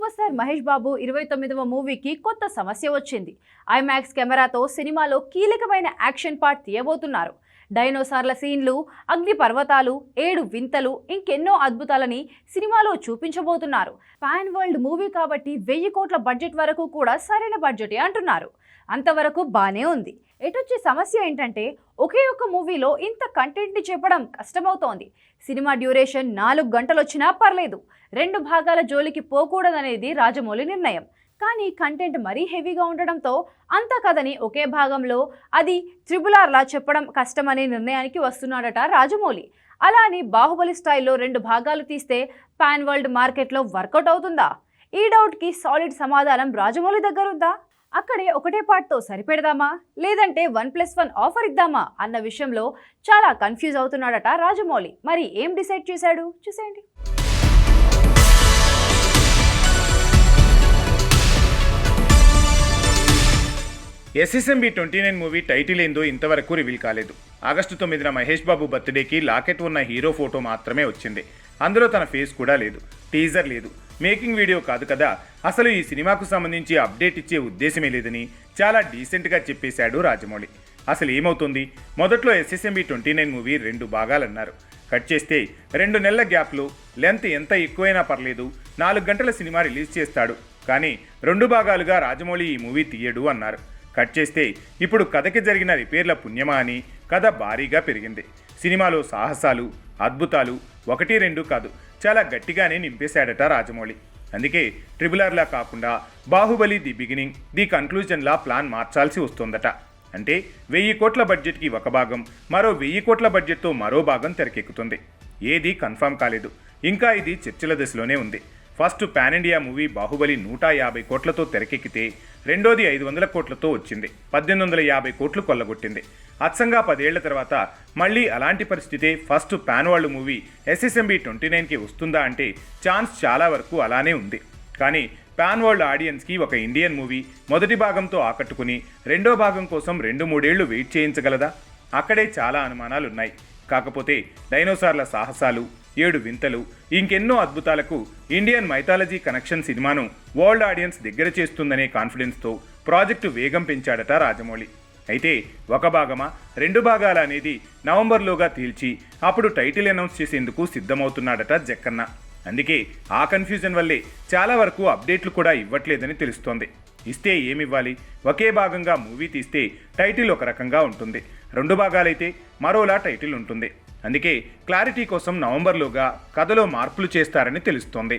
Super star Mahesh Babu ఇరవై తొమ్మిదవ మూవీకి కొత్త సమస్య వచ్చింది. ఐమాక్స్ కెమెరాతో సినిమాలో కీలకమైన యాక్షన్ పార్ట్ తీయబోతున్నారు. డైనోసార్ల సీన్లు అగ్ని పర్వతాలు ఏడు వింతలు ఇంకెన్నో అద్భుతాలని సినిమాలో చూపించబోతున్నారు. పాన్ వరల్డ్ మూవీ కాబట్టి వెయ్యి కోట్ల బడ్జెట్ వరకు కూడా సరైన బడ్జెటే అంటున్నారు. అంతవరకు బానే ఉంది. ఎటొచ్చే సమస్య ఏంటంటే ఒకే ఒక్క మూవీలో ఇంత కంటెంట్ని చెప్పడం కష్టమవుతోంది. సినిమా డ్యూరేషన్ నాలుగు గంటలు వచ్చినా పర్లేదు. రెండు భాగాల జోలికి పోకూడదనేది రాజమౌళి నిర్ణయం. కానీ కంటెంట్ మరీ హెవీగా ఉండడంతో అంత కథని ఒకే భాగంలో అది త్రిబులార్లా చెప్పడం కష్టమనే నిర్ణయానికి వస్తున్నాడట రాజమౌళి. అలా అని బాహుబలి స్టైల్లో రెండు భాగాలు తీస్తే పాన్ వరల్డ్ మార్కెట్లో వర్కౌట్ అవుతుందా? ఈ డౌట్కి సాలిడ్ సమాధానం రాజమౌళి దగ్గరుందా? అక్కడే ఒకటే పార్ట్తో సరిపెడదామా? లేదంటే వన్ ప్లస్ వన్ ఆఫర్ ఇద్దామా? అన్న విషయంలో చాలా కన్ఫ్యూజ్ అవుతున్నాడట రాజమౌళి. మరి ఏం డిసైడ్ చేశాడు? చూసేయండి. SSMB twenty nine movie title ఏందో ఇంతవరకు రివీల్ కాలేదు. ఆగస్టు తొమ్మిదిన మహేష్ బాబు బర్త్డేకి లాకెట్ ఉన్న హీరో ఫోటో మాత్రమే వచ్చింది. అందులో తన ఫేస్ కూడా లేదు. టీజర్ లేదు. మేకింగ్ వీడియో కాదు కదా. అసలు ఈ సినిమాకు సంబంధించి అప్డేట్ ఇచ్చే ఉద్దేశమే లేదని చాలా డీసెంట్గా చెప్పేశాడు రాజమౌళి. అసలు ఏమవుతుంది? మొదట్లో ఎస్ఎస్ఎంబి ట్వంటీ నైన్ మూవీ రెండు భాగాలన్నారు. కట్ చేస్తే రెండు నెలల గ్యాప్లో లెంత్ ఎంత ఎక్కువైనా పర్లేదు. నాలుగు గంటల సినిమా రిలీజ్ చేస్తాడు. కానీ రెండు భాగాలుగా రాజమౌళి ఈ మూవీ తీయడు అన్నారు. కట్ చేస్తే ఇప్పుడు కథకి జరిగిన రిపేర్ల పుణ్యమా అని కథ భారీగా పెరిగింది. సినిమాలో సాహసాలు అద్భుతాలు ఒకటి రెండు కాదు చాలా గట్టిగానే నింపేశాడట రాజమౌళి. అందుకే ట్రిబులర్లా కాకుండా బాహుబలి ది బిగినింగ్ ది కన్క్లూజన్లా ప్లాన్ మార్చాల్సి వస్తుందట. అంటే వెయ్యి కోట్ల బడ్జెట్కి ఒక భాగం మరో వెయ్యి కోట్ల బడ్జెట్తో మరో భాగం తెరకెక్కుతుంది. ఏది కన్ఫామ్ కాలేదు. ఇంకా ఇది చర్చల దశలోనే ఉంది. First pan India movie Baahubali నూట యాభై కోట్లతో తెరకెక్కితే రెండోది ఐదు వందల కోట్లతో వచ్చింది. పద్దెనిమిది వందల యాభై కోట్లు కొల్లగొట్టింది. అచ్చంగా పదేళ్ళ తర్వాత మళ్ళీ అలాంటి పరిస్థితే ఫస్ట్ పాన్ వాళ్ళు మూవీ ఎస్ఎస్ఎంబి ట్వంటీ నైన్కి వస్తుందా అంటే ఛాన్స్ చాలా వరకు అలానే ఉంది. కానీ పాన్ వరల్డ్ ఆడియన్స్కి ఒక ఇండియన్ మూవీ మొదటి భాగంతో ఆకట్టుకుని రెండో భాగం కోసం రెండు మూడేళ్ళు వెయిట్ చేయించగలదా? అక్కడే చాలా అనుమానాలున్నాయి. కాకపోతే డైనోసార్ల సాహసాలు ఏడు వింతలు. ఇంకెన్నో అద్భుతాలకు ఇండియన్ మైథాలజీ కనెక్షన్ సినిమాను వరల్డ్ ఆడియన్స్ దగ్గర చేస్తుందనే కాన్ఫిడెన్స్తో ప్రాజెక్టు వేగం పెంచాడట రాజమౌళి. అయితే ఒక భాగమా రెండు భాగాల అనేది నవంబర్లోగా తేల్చి అప్పుడు టైటిల్ అనౌన్స్ చేసేందుకు సిద్ధమవుతున్నాడట జక్కన్న. అందుకే ఆ కన్ఫ్యూజన్ వల్లే చాలా వరకు అప్డేట్లు కూడా ఇవ్వట్లేదని తెలుస్తోంది. ఇస్తే ఏమివ్వాలి? ఒకే భాగంగా మూవీ తీస్తే టైటిల్ ఒక రకంగా ఉంటుంది. రెండు భాగాలైతే మరోలా టైటిల్ ఉంటుంది. అందుకే క్లారిటీ కోసం నవంబర్లోగా కథలో మార్పులు చేస్తారని తెలుస్తోంది.